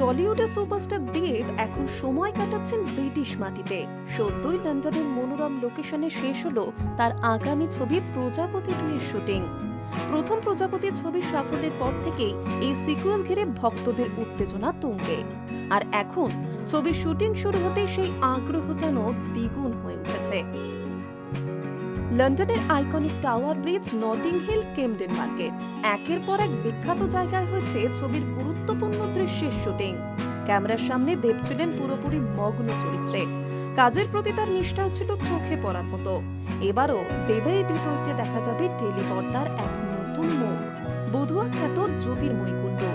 টলিউডের superstar দেব এখন সময় কাটাচ্ছেন ব্রিটিশ মাটিতে। সদ্যই লন্ডনের মনোরম লোকেশনে শেষ হলো তার আগামী ছবি প্রজাপতি টু এর শুটিং প্রথম প্রজাপতি ছবির সাফল্যের পর থেকেই এই সিকুয়েল ঘিরে ভক্তদের উত্তেজনা তুঙ্গে। আর এখন ছবির শুটিং শুরু হতেই সেই আগ্রহ যেন দ্বিগুণ হয়ে উঠেছে। লন্ডনের iconic tower bridge Notting Hill Camden market একের পর এক বিখ্যাত জায়গায় হয়েছে ছবির গুরুত্বপূর্ণ দৃশ্যের শুটিং। ক্যামেরার সামনে দেব ছিলেন পুরোপুরি মগ্ন চরিত্রে। কাজের প্রতি তার নিষ্ঠাও ছিল চোখে পড়ার মতো। এবারও দেবের বিপরীতে দেখা যাবে টেলিপর্দার এক নতুন মুখ। বধুয়া খ্যাত জ্যোতির্ময় কুণ্ডু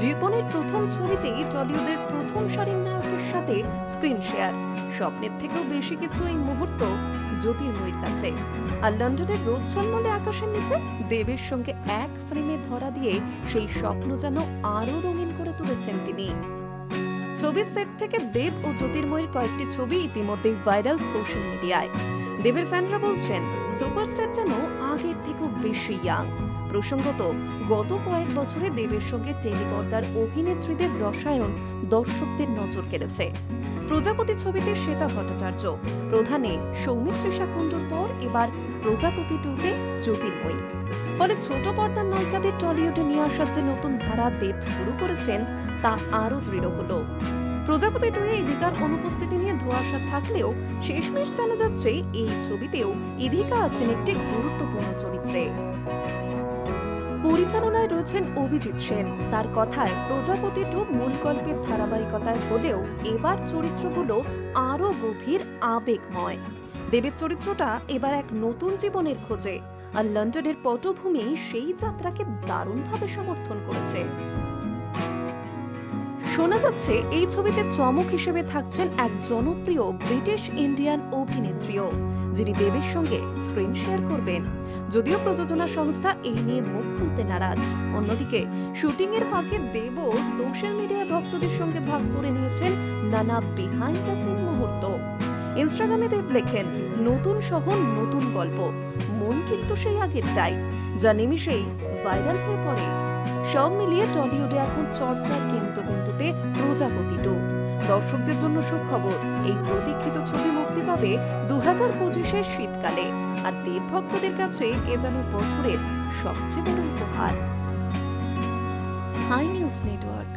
জীবনের প্রথম ছবিতেই টলিউডের প্রথম সারির নায়কের সাথে স্ক্রিন শেয়ার। স্বপ্নের থেকেও বেশি কিছু এই মুহূর্ত জ্যোতির্ময়ীর কাছে। আর লন্ডনের রোদ ঝলমলে আকাশের নিচে দেবের সঙ্গে এক ফ্রেমে ধরা দিয়ে সেই স্বপ্ন যেন আরও রঙিন করে তুলেছেন তিনি। ছবির সেট থেকে দেব ও জ্যোতির্ময়ের কয়েকটি ছবি ইতিমধ্যেই ভাইরাল সোশ্যাল মিডিয়ায়। দেবের ফ্যানরা বলছেন, সুপারস্টার যেন আগের থেকেও বেশি ইয়াং প্রসঙ্গত, গত কয়েক বছরে দেবের সঙ্গে টেলিপর্দার অভিনেত্রীদের রসায়ন দর্শকদের নজর কেড়েছে। প্রজাপতি ছবিতে শ্বেতা ভট্টাচার্য, প্রধানে সৌমিত্রিষা কুণ্ডুর পর এবার প্রজাপতি টুতে জ্যোতির্ময়ী। ফলে ছোট পর্দার নায়িকাদের টলিউডে নিয়ে আসার যে নতুন ধারা দেব শুরু করেছেন, তা আরও দৃঢ় হলো। প্রজাপতি টুয়ে ইধিকার অনুপস্থিতি নিয়ে ধোয়াশা থাকলেও শেষমেশ জানা যাচ্ছে এই ছবিতেও ইধিকা আছেন একটি গুরুত্বপূর্ণ চরিত্রে। পরিচালনায় রয়েছেন অভিজিৎ সেন। তার কথায় প্রজাপতি টু মূল গল্পের ধারাবাহিকতায় হলেও এবার চরিত্রগুলো আরও গভীর আবেগময়। দেবের চরিত্রটা এবার এক নতুন জীবনের খোঁজে। আর লন্ডনের পটভূমি সেই যাত্রাকে দারুণভাবে সমর্থন করেছে। শোনা যাচ্ছে, এই ছবিতে চমক হিসেবে থাকছেন এক জনপ্রিয় ব্রিটিশ ইন্ডিয়ান অভিনেত্রীও, যিনি দেবের সঙ্গে স্ক্রিন শেয়ার করবেন। যদিও প্রযোজনা সংস্থা এই নিয়ে মুখ খুলতে নারাজ। অন্যদিকে শুটিং এর ফাঁকে দেবও সোশ্যাল মিডিয়া ভক্তদের সঙ্গে ভাগ করে নিয়েছেন নানা বিহাইন্ড দ্য সিন মুহূর্ত। ইনস্টাগ্রামে দেব লেখেন, নতুন শহর নতুন গল্প। মন কিন্তু সেই আগেরটাই যা নিমিষেই ভাইরাল হয়ে পড়ে। সব মিলিয়ে টলিউডে এখন চর্চার কেন্দ্রবিন্দুতে প্রজাপতি টু দর্শকদের জন্য সুখবর, এই প্রতীক্ষিত ছবি মুক্তি পাবে দু হাজার পঁচিশের শীতকালে, আর দেব ভক্তদের কাছে এ যেন বছরের সবচেয়ে বড় উপহার। Hi News Network.